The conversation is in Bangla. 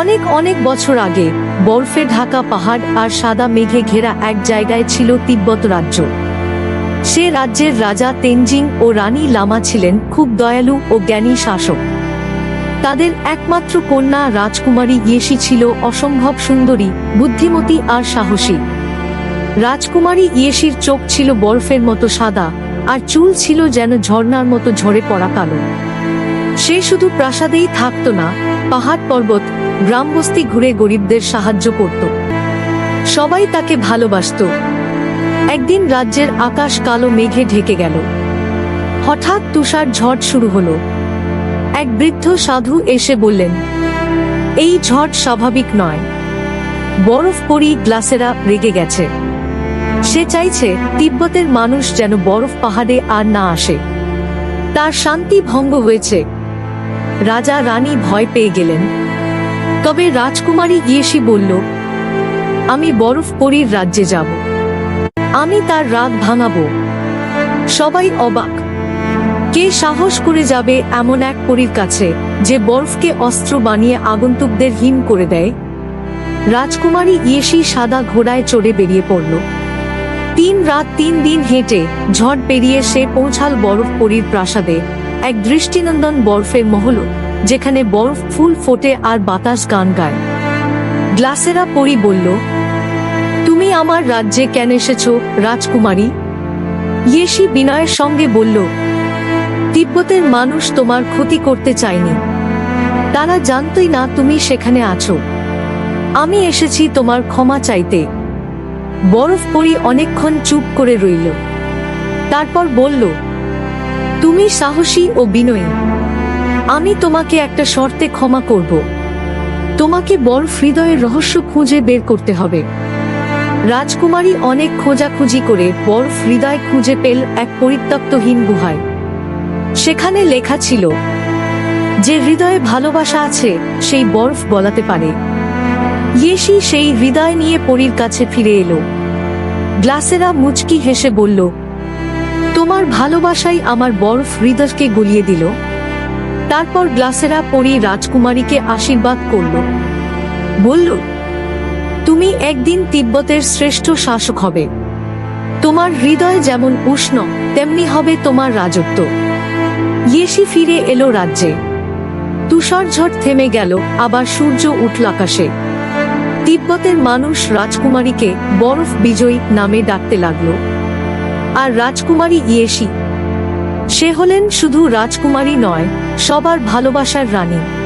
অনেক অনেক বছর আগে, বরফে ঢাকা পাহাড় আর সাদা মেঘে ঘেরা এক জায়গায় ছিল তিব্বত রাজ্য। সে রাজ্যের রাজা তেনজিং ও রানী লামা ছিলেন খুব দয়ালু ও জ্ঞানী শাসক। তাদের একমাত্র কন্যা রাজকুমারী ইয়েশি ছিল অসম্ভব সুন্দরী, বুদ্ধিমতী আর সাহসী। রাজকুমারী ইয়েশির চোখ ছিল বরফের মতো সাদা, আর চুল ছিল যেন ঝর্ণার মতো ঝরে পড়া কালো। সে শুধু প্রাসাদেই থাকত না পাহাড় পর্বত, গ্রামবস্তি ঘুরে গরিবদের সাহায্য করত। সবাই তাকে ভালোবাসত। একদিন রাজ্যের আকাশ কালো মেঘে ঢেকে গেল। হঠাৎ তুষার ঝড় শুরু হলো। এক বৃদ্ধ সাধু এসে বললেন, এই ঝড় স্বাভাবিক নয়। বরফ পরি গ্লাসেরা রেগে গেছে। সে চাইছে তিব্বতের মানুষ যেন বরফ পাহাড়ে আর না আসে। তার শান্তি ভঙ্গ হয়েছে। রাজা রানী ভয় পেয়ে গেলেন। তবে রাজকুমারী ইয়েশি বলল, আমি বরফ পরীর রাজ্যে যাব। আমি তার রাগ ভাঙাবো। সবাই অবাক। কে সাহস করে যাবে এমন এক পরীর কাছে যে বরফকে অস্ত্র বানিয়ে আগন্তুকদের হিম করে দেয়? রাজকুমারী ইয়েশি সাদা ঘোড়ায় চড়ে বেরিয়ে পড়ল। তিন রাত তিন দিন হেঁটে ঝড় পেরিয়ে সে পৌঁছাল বরফ পরীর প্রাসাদে। এক দৃষ্টিনন্দন বরফের মহল, যেখানে বরফ ফুল ফোটে আর বাতাস গান গায়। গ্লাসেরা পরি বলল, তুমি আমার রাজ্যে কেন এসেছ, রাজকুমারী? ইয়েশি বিনয়ের সঙ্গে বলল, তিব্বতের মানুষ তোমার ক্ষতি করতে চায়নি। তারা জানতই না তুমি সেখানে আছো। আমি এসেছি তোমার ক্ষমা চাইতে। বরফ পরি অনেকক্ষণ চুপ করে রইল। তারপর বলল তুমি সাহসী ও বিনয়ী। আমি তোমাকে একটা শর্তে ক্ষমা করব। তোমাকে বরফ হৃদয়ের রহস্য খুঁজে বের করতে হবে। রাজকুমারী অনেক খোঁজাখুঁজি করে বরফ হৃদয় খুঁজে পেল এক পরিত্যক্তহীন গুহায়। সেখানে লেখা ছিল, যে হৃদয়ে ভালোবাসা আছে, সেই বরফ বলাতে পারে। ইয়েশি সেই হৃদয় নিয়ে পরীর কাছে ফিরে এলো। গ্লাসেরা মুচকি হেসে বলল তোমার ভালোবাসাই আমার বরফ হৃদয়কে গলিয়ে দিল। তারপর গ্লাসেরা পরী রাজকুমারীকে আশীর্বাদ করল। বলল, তুমি একদিন তিব্বতের শ্রেষ্ঠ শাসক হবে। তোমার হৃদয় যেমন উষ্ণ, তেমনি হবে তোমার রাজত্ব। ইয়েশি ফিরে এলো রাজ্যে। তুষারঝড় থেমে গেল, আবার সূর্য উঠল আকাশে। তিব্বতের মানুষ রাজকুমারীকে বরফ বিজয়ী নামে ডাকতে লাগল। আর রাজকুমারী ইয়েশি। সে হলেন শুধু রাজকুমারী নয় সবার ভালোবাসার রানী।